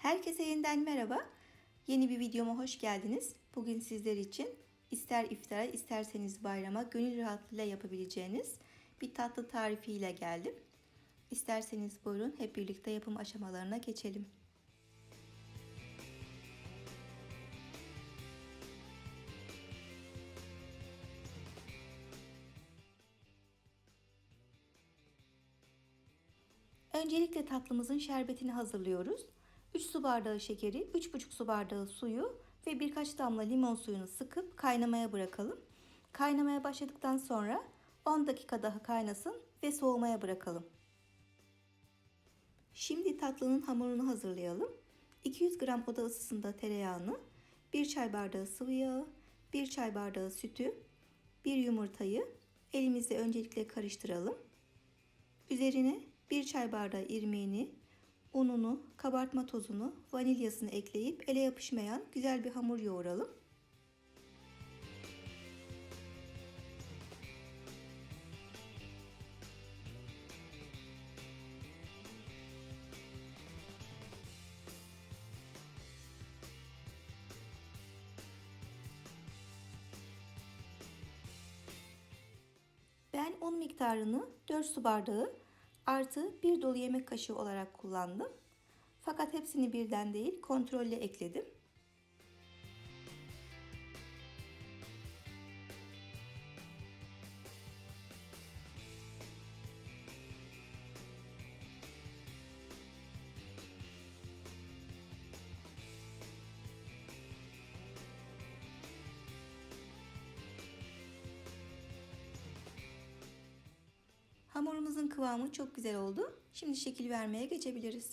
Herkese yeniden merhaba. Yeni bir videoma hoş geldiniz. Bugün sizler için ister iftara isterseniz bayrama gönül rahatlığıyla yapabileceğiniz bir tatlı tarifiyle geldim. İsterseniz buyurun hep birlikte yapım aşamalarına geçelim. Öncelikle tatlımızın şerbetini hazırlıyoruz. 3 su bardağı şekeri, 3,5 su bardağı suyu ve birkaç damla limon suyunu sıkıp kaynamaya bırakalım. Kaynamaya başladıktan sonra 10 dakika daha kaynasın ve soğumaya bırakalım. Şimdi tatlının hamurunu hazırlayalım. 200 gram oda ısısında tereyağını, 1 çay bardağı sıvı yağı, 1 çay bardağı sütü, 1 yumurtayı elimizle öncelikle karıştıralım. Üzerine 1 çay bardağı irmiğini, ununu, kabartma tozunu, vanilyasını ekleyip ele yapışmayan güzel bir hamur yoğuralım. Ben un miktarını 4 su bardağı artı 1 dolu yemek kaşığı olarak kullandım. Fakat hepsini birden değil kontrolle ekledim. Hamurumuzun kıvamı çok güzel oldu. Şimdi şekil vermeye geçebiliriz.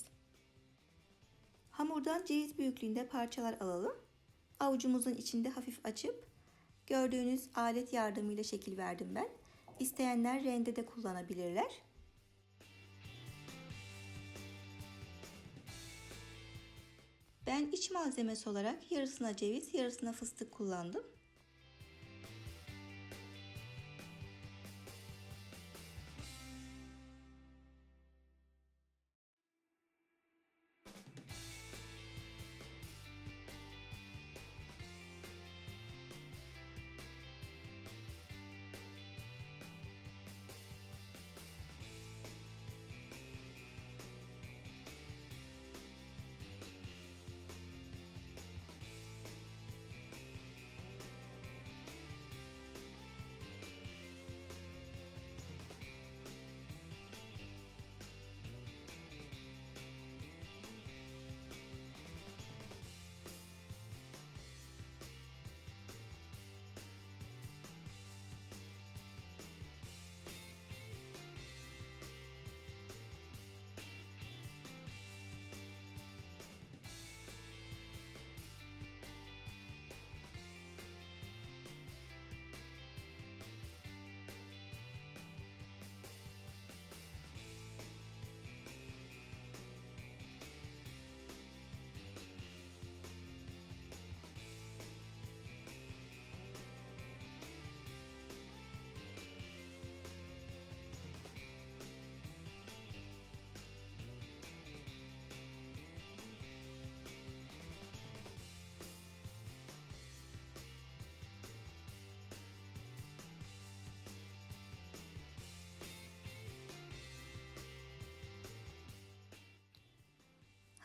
Hamurdan ceviz büyüklüğünde parçalar alalım. Avucumuzun içinde hafif açıp gördüğünüz alet yardımıyla şekil verdim ben. İsteyenler rende de kullanabilirler. Ben iç malzemesi olarak yarısına ceviz, yarısına fıstık kullandım.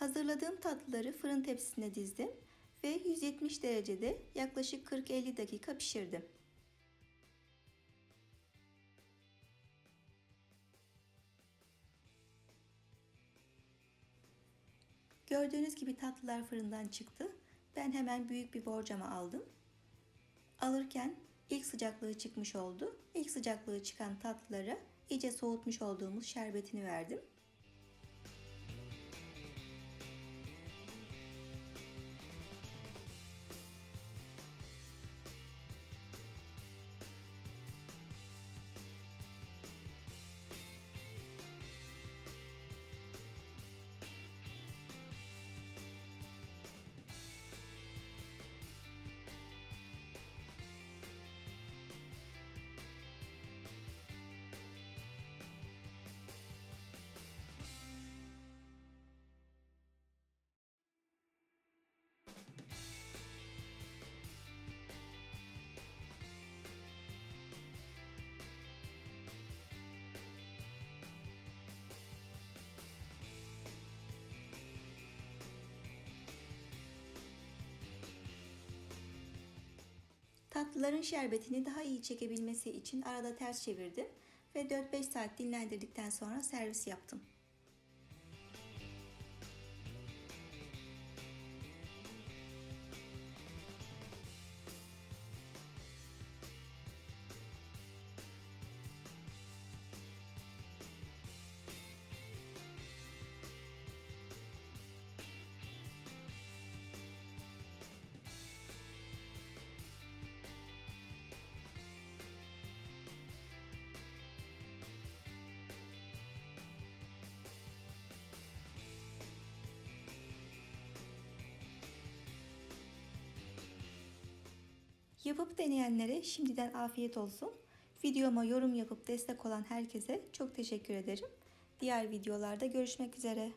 Hazırladığım tatlıları fırın tepsisine dizdim ve 170 derecede yaklaşık 40-50 dakika pişirdim. Gördüğünüz gibi tatlılar fırından çıktı. Ben hemen büyük bir borcama aldım. Alırken ilk sıcaklığı çıkmış oldu. İlk sıcaklığı çıkan tatlılara iyice soğutmuş olduğumuz şerbetini verdim. Tatlıların şerbetini daha iyi çekebilmesi için arada ters çevirdim ve 4-5 saat dinlendirdikten sonra servis yaptım. Yapıp deneyenlere şimdiden afiyet olsun. Videoma yorum yapıp destek olan herkese çok teşekkür ederim. Diğer videolarda görüşmek üzere.